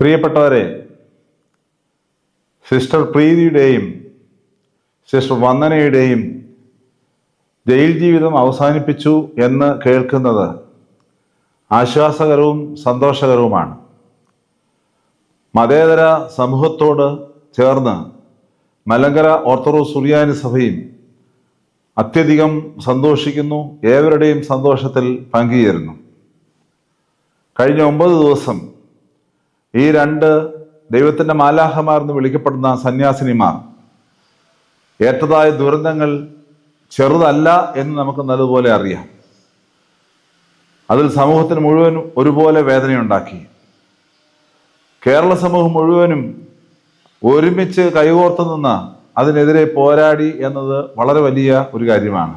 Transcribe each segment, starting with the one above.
പ്രിയപ്പെട്ടവരെ സിസ്റ്റർ പ്രീതിയുടെയും സിസ്റ്റർ വന്ദനയുടെയും ജയിൽ ജീവിതം അവസാനിപ്പിച്ചു എന്ന് കേൾക്കുന്നത് ആശ്വാസകരവും സന്തോഷകരവുമാണ്. മതേതര സമൂഹത്തോട് ചേർന്ന് മലങ്കര ഓർത്തഡോക്സ് സുറിയാനി സഭയും അത്യധികം സന്തോഷിക്കുന്നു ഏവരുടെയും സന്തോഷത്തിൽ പങ്കുചേരുന്നു. കഴിഞ്ഞ ഒമ്പത് ദിവസം ഈ രണ്ട് ദൈവത്തിന്റെ മാലാഹമാർ എന്ന് വിളിക്കപ്പെടുന്ന സന്യാസിനിമാർ ഏറ്റതായ ദുരന്തങ്ങൾ ചെറുതല്ല എന്ന് നമുക്ക് നല്ലതുപോലെ അറിയാം. അതിൽ സമൂഹത്തിന് മുഴുവനും ഒരുപോലെ വേദനയുണ്ടാക്കി. കേരള സമൂഹം മുഴുവനും ഒരുമിച്ച് കൈകോർത്തു നിന്ന് അതിനെതിരെ പോരാടി എന്നത് വളരെ വലിയ ഒരു കാര്യമാണ്.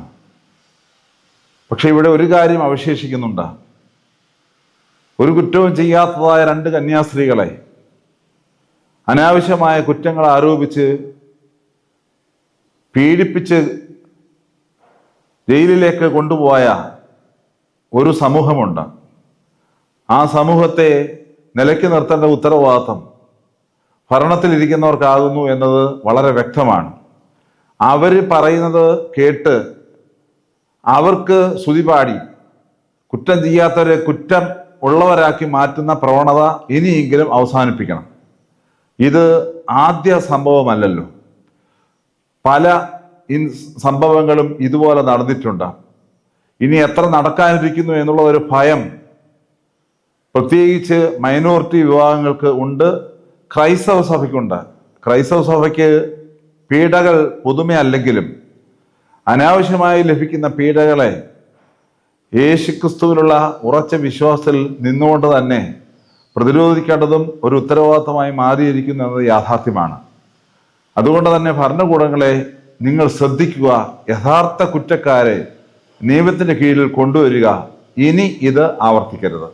പക്ഷെ ഇവിടെ ഒരു കാര്യം അവശേഷിക്കുന്നുണ്ട്. ഒരു കുറ്റവും ചെയ്യാത്തതായ രണ്ട് കന്യാസ്ത്രീകളെ അനാവശ്യമായ കുറ്റങ്ങൾ ആരോപിച്ച് പീഡിപ്പിച്ച് ജയിലിലേക്ക് കൊണ്ടുപോയ ഒരു സമൂഹമുണ്ട്. ആ സമൂഹത്തെ നിലയ്ക്ക് നിർത്തേണ്ട ഉത്തരവാദിത്തം ഭരണത്തിലിരിക്കുന്നവർക്കാകുന്നു എന്നത് വളരെ വ്യക്തമാണ്. അവർ പറയുന്നത് കേട്ട് അവർക്ക് സ്തുതിപാടി കുറ്റം ചെയ്യാത്തവരെ കുറ്റം ഉള്ളവരാക്കി മാറ്റുന്ന പ്രവണത ഇനിയെങ്കിലും അവസാനിപ്പിക്കണം. ഇത് ആദ്യ സംഭവമല്ലല്ലോ. പല ഇൻ സംഭവങ്ങളും ഇതുപോലെ നടന്നിട്ടുണ്ട്. ഇനി എത്ര നടക്കാനിരിക്കുന്നു എന്നുള്ള ഒരു ഭയം പ്രത്യേകിച്ച് മൈനോറിറ്റി വിഭാഗങ്ങൾക്ക് ഉണ്ട്. ക്രൈസ്തവ സഭയ്ക്കുണ്ട്. ക്രൈസ്തവ സഭയ്ക്ക് പീഡകൾ പുതുമയല്ലെങ്കിലും അനാവശ്യമായി ലഭിക്കുന്ന പീഡകളെ യേശുക്രിസ്തുവിലുള്ള ഉറച്ച വിശ്വാസത്തിൽ നിന്നുകൊണ്ട് തന്നെ പ്രതിരോധിക്കേണ്ടതും ഒരു ഉത്തരവാദിത്തമായി മാറിയിരിക്കുന്നു എന്നത് യാഥാർത്ഥ്യമാണ്. അതുകൊണ്ട് തന്നെ ഭരണകൂടങ്ങളെ നിങ്ങൾ ശ്രദ്ധിക്കുക യഥാർത്ഥ കുറ്റക്കാരെ നിയമത്തിന്റെ കീഴിൽ കൊണ്ടുവരിക ഇനി ഇത് ആവർത്തിക്കരുത്.